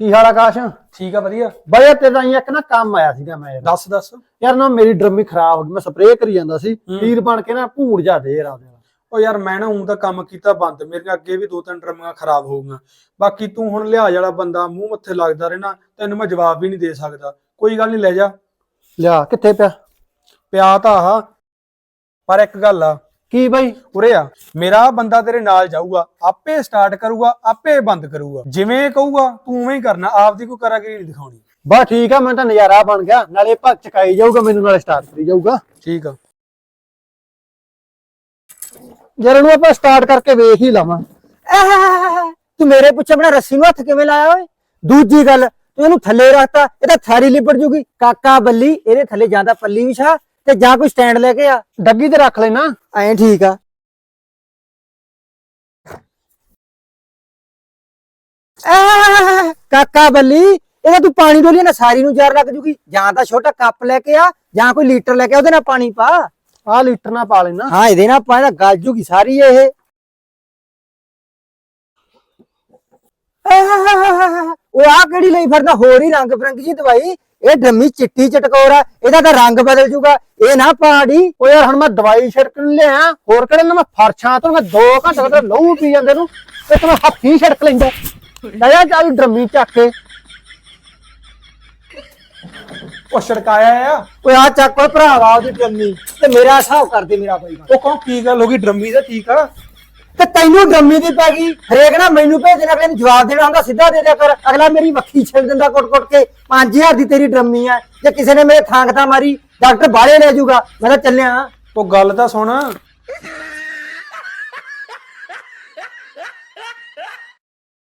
ਕੀ ਹਾਲ ਆਕਾਸ਼? ਠੀਕ ਆ ਵਧੀਆ। ਬਈ ਤੇ ਤਾਂ ਇੱਕ ਨਾ ਕੰਮ ਆਇਆ ਸੀਗਾ ਮੈਂ ਯਾਰ ਦੱਸ ਦੱਸ। ਯਾਰ ਨਾ ਮੇਰੀ ਡਰਮੀ ਖਰਾਬ ਹੋ ਗਈ ਮੈਂ ਸਪਰੇਅ ਕਰੀ ਜਾਂਦਾ ਸੀ। ਵੀਰ ਬਣ ਕੇ ਨਾ ਭੂੜ ਜਾ ਦੇ ਆਪਦੇ ਨਾਲ। ਉਹ ਯਾਰ ਮੈਂ ਨਾ ਹੁਣ ਤਾਂ ਕੰਮ ਕੀਤਾ ਬੰਦ ਮੇਰੀਆਂ ਅੱਗੇ ਵੀ ਦੋ ਤਿੰਨ ਡਰਮਾਂ ਖਰਾਬ ਹੋ ਗਈਆਂ। ਬਾਕੀ ਤੂੰ ਹੁਣ ਲਿਹਾਜ਼ ਵਾਲਾ ਬੰਦਾ ਮੂੰਹ ਮੱਥੇ ਲੱਗਦਾ ਰਹਿਣਾ ਤੈਨੂੰ ਮੈਂ ਜਵਾਬ ਵੀ ਨਹੀਂ ਦੇ ਸਕਦਾ। ਕੋਈ ਗੱਲ ਨਹੀਂ ਲੈ ਜਾ। ਲਿਆ ਕਿੱਥੇ ਪਿਆ? ਪਿਆ ਤਾਂ ਆ ਪਰ ਇੱਕ ਗੱਲ ਆ ਕੀ ਬਈ? ਉਰੇ ਆ। ਮੇਰਾ ਬੰਦਾ ਤੇਰੇ ਨਾਲ ਜਾਊਗਾ ਆਪੇ ਸਟਾਰਟ ਕਰੂਗਾ ਆਪੇ ਬੰਦ ਕਰੂਗਾ। ਜਿਵੇਂ ਕਹੂਗਾ ਤੂੰ ਉਵੇਂ ਹੀ ਕਰਨਾ ਆਪਦੀ ਕੋਈ ਕਰਾਂਗੇ ਨਹੀਂ ਦਿਖਾਉਣੀ। ਬਸ ਠੀਕ ਆ ਮੈਂ ਤਾਂ ਨਜ਼ਾਰਾ ਬਣ ਗਿਆ। ਨਾਲੇ ਭੱਜ ਚਕਾਈ ਜਾਊਗਾ ਮੈਨੂੰ ਨਾਲੇ ਸਟਾਰਟ ਕਰੀ ਜਾਊਗਾ। ਠੀਕ ਆ। ਜਰ ਨੂੰ ਆਪਾਂ ਸਟਾਰਟ ਕਰਕੇ ਵੇਖ ਹੀ ਲਵਾਂ। ਆਹ, ਤੂੰ ਮੇਰੇ ਪੁੱਛੇ ਬਣਾ ਰੱਸੀ ਨੂੰ ਹੱਥ ਕਿਵੇਂ ਲਾਇਆ ਓਏ? ਦੂਜੀ ਗੱਲ ਤੂੰ ਇਹਨੂੰ ਥੱਲੇ ਰੱਖਤਾ ਇਹ ਤਾਂ ਥਾਰੀ ਲਿਪਟ ਜੂਗੀ। ਕਾਕਾ ਬੱਲੀ ਇਹਦੇ ਥੱਲੇ ਜਾਂਦਾ ਪੱਲੀ ਵਿਛਾ ਤੇ ਜਾਂ ਕੋਈ ਸਟੈਂਡ ਲੈ ਕੇ ਆ। ਡੱਗੀ ਤੇ ਰੱਖ ਲੈਣਾ। ਐਂ ਠੀਕ ਆ। ਕਾਕਾ ਬੱਲੀ ਇਹਦਾ ਤੂੰ ਪਾਣੀ ਡੋਲੀ ਨਾ ਸਾਰੀ ਨੂੰ ਜ਼ਰ ਲੱਗ ਜੂਗੀ। ਜਾਂ ਤਾਂ ਛੋਟਾ ਕੱਪ ਲੈ ਕੇ ਆ ਜਾਂ ਕੋਈ ਲੀਟਰ ਲੈ ਕੇ ਆ, ਉਹਦੇ ਨਾਲ ਪਾਣੀ ਪਾ। ਆ ਲੀਟਰ ਨਾਲ ਪਾ ਲੈਣਾ। ਹਾਂ ਇਹਦੇ ਨਾਲ ਪਾਣੀ ਤਾਂ ਗਲ ਜੂਗੀ ਸਾਰੀ ਇਹ ਆਹ, ਉਹ ਆ ਕਿਹੜੀ ਲਈ ਫਿਰਦਾ? ਹੋਰ ਹੀ ਰੰਗ ਬਰੰਗੀ ਜੀ ਦਵਾਈ। ਇਹ ਡਰਮੀ ਚਿੱਟੀ ਚਟਕੋਰ ਆ। ਇਹਦਾ ਤਾਂ ਰੰਗ ਬਦਲ ਜੂਗਾ। ਇਹ ਨਾ ਪਾੜੀ। ਓ ਯਾਰ ਹੁਣ ਮੈਂ ਦਵਾਈ ਛਿੜਕਣ ਲਿਆ। ਹੋਰ ਕਿਹੜੇ ਨਾ ਮੈਂ ਫਰਸ਼ਾਂ ਤੋਂ? ਮੈਂ 2 ਘੰਟੇ ਤੱਕ ਲਹੂ ਪੀ ਜਾਂਦੇ ਨੂੰ। ਤੇ ਤੂੰ ਹੱਥੀ ਛਿੜਕ ਲੈਂਦਾ। ਦਇਆ ਚਾਲ ਡਰਮੀ ਚੱਕ ਕੇ। ਉਹ ਛੜਕਾਇਆ ਆ। ਓਏ ਆ ਚੱਕ। ਓਏ ਭਰਾਵਾ ਉਹਦੀ ਡਰਮੀ ਤੇ ਮੇਰਾ ਹਿਸਾਬ ਕਰ ਦੇ ਮੇਰਾ ਬਾਈ ਉਹ ਕੌਣ? ਕੀ ਗੱਲ ਹੋ ਗਈ? ਡਰਮੀ ਦਾ ਠੀਕ ਆ? ਤੇ ਤੈਨੂੰ ਡਰਮੀ ਦੀ ਪੈ ਗਈ। ਹਰੇਕ ਨਾ ਮੈਨੂੰ ਭੇਜਣਾ ਦੇਣਾ ਅਗਲੇ ਨੂੰ ਜਵਾਬ ਦੇਣਾ ਹੁੰਦਾ, ਸਿੱਧਾ ਦੇ ਦਿਆ ਕਰ। ਅਗਲਾ ਮੇਰੀ ਵੱਖੀ ਛਿਲ ਦਿੰਦਾ ਕੁੱਟ-ਕੁੱਟ ਕੇ। 5000 ਦੀ ਤੇਰੀ ਡਰਮੀ ਆ। ਜੇ ਕਿਸੇ ਨੇ ਮੇਰੇ ਥਾਂਕਤਾ ਮਾਰੀ, ਡਾਕਟਰ ਬਾਹਰੇ ਲੈ ਜਾਊਗਾ। ਮੈਂ ਤਾਂ ਚੱਲਿਆ। ਉਹ ਗੱਲ ਤਾਂ ਸੁਣ।